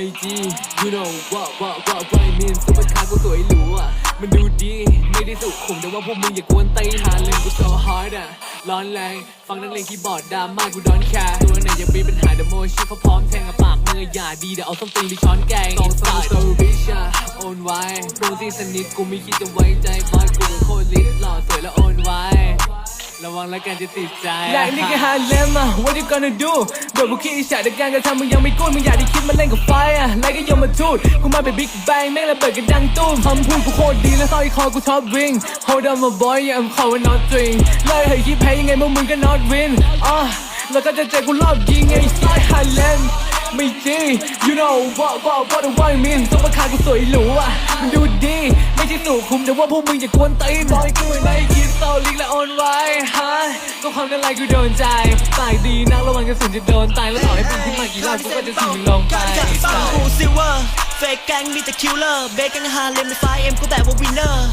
ไม่จี you know what what what what I mean ซุปเปอร์คาร์กูสวยหรูอะ มันดูดี ไม่ได้สุขุมแต่ว่าพวกมึงอย่ากวนตีนหาเล่นกู so hard อะ ร้อนแรง ฟังนักเลงคีย์บอร์ดดราม่ากูดอนแคร์ตัวไหนยังมีปัญหาเดโมชิเขาพร้อมแทงกับปากมืออย่าดีเดี๋ยวเอาส้มตีนไปช้อนแกงสองสาวโซบิชอะโอนไว้โปรตีสนิทกูไม่คิดจะไว้ใจบอยกูเป็นโคตรลิสหล่อสวยแล้วโอนไว้ ระวังแล้วกันจะติดใจและนี่ก็ฮาเลมอะ what you gonna do โดนพวกขี้อิจฉาแต่การกระทำมึงยังไม่กู้มึงอยากได้คิดมาเล่นกับไฟอะไลก็ยมมาทูดกูมาเป็นบิ๊กแบงแม่งระเบิดกันดังตุ้มคำพูดกูโคตรดีและสร้อยคอกูท็อปวิง hold on my boy yeah I'm calling not string เลยเฮ้ยคิดแพ้ยังไงพวกมึงก็ not win อะแล้วก็จะเจอกูรอบยิงไอ้สายฮาเลมไม่จริง you know what what what what I mean ซุปเปอร์คาร์กูสวยหรูอะมันดูดี ไม่ใช่สูคุมแต่ว่าพวกมึงอย่ากวนตีนบอยกูไม่คิดโซลิกและโอนไว้ ก็ความนั้นไรกูโดนใจตายดีนักระวังกระสุนจะโดนตายแล้วต่อให้ปืนที่มากี่รอบกูก็จะทิ้งลงไปฟังกูซิลเวอร์เฟกแกงมีแต่คิลเลอร์เบกแกงฮาเลมในไฟเอ็มก็แบบว่าวินเนอร์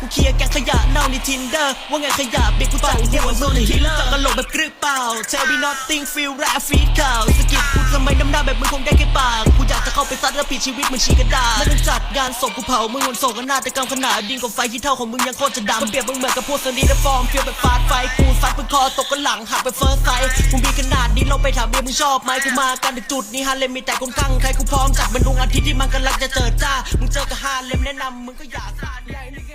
กูเคลียร์แกงขยะเน่าในทินเดอร์ว่าไงขยะเบกกูจ่ายเดียวมึงทีฟังกะโหลกแบบกรึกเปล่า Tell me nothing feel rap feed ข่าว สกิดกูทำไมน้ำหน้าแบบมึงคงได้แค่ปากกูอยากจะเข้าไปซัดแล้วปิดชีวิตมึงชีกระดาษไม่ต้องจัดงานศพกูเผามึงบนโศกนาฏกรรมขนาดดินกว่าไฟที่เท่าของมึงยังโคตรจะดำเปรียบมึงเหมือนกับพวกสนีและฟอร์มเฟียลแบบฟาดไฟกูซัดมึงคอตกกันหลังหักไปเฟิร์สไซส์มึงมีขนาดนี้เราไปถามเบียมึงชอบไหมกูมากันในจุดนี้ฮาเลมมีแต่คนข้างใครกูพร้อมจัดมันดวงอาทิตย์ที่มันกำลังจะเจิดจ้ามึงเจอกับฮาเลมแนะนำมึงก็อย่าซ่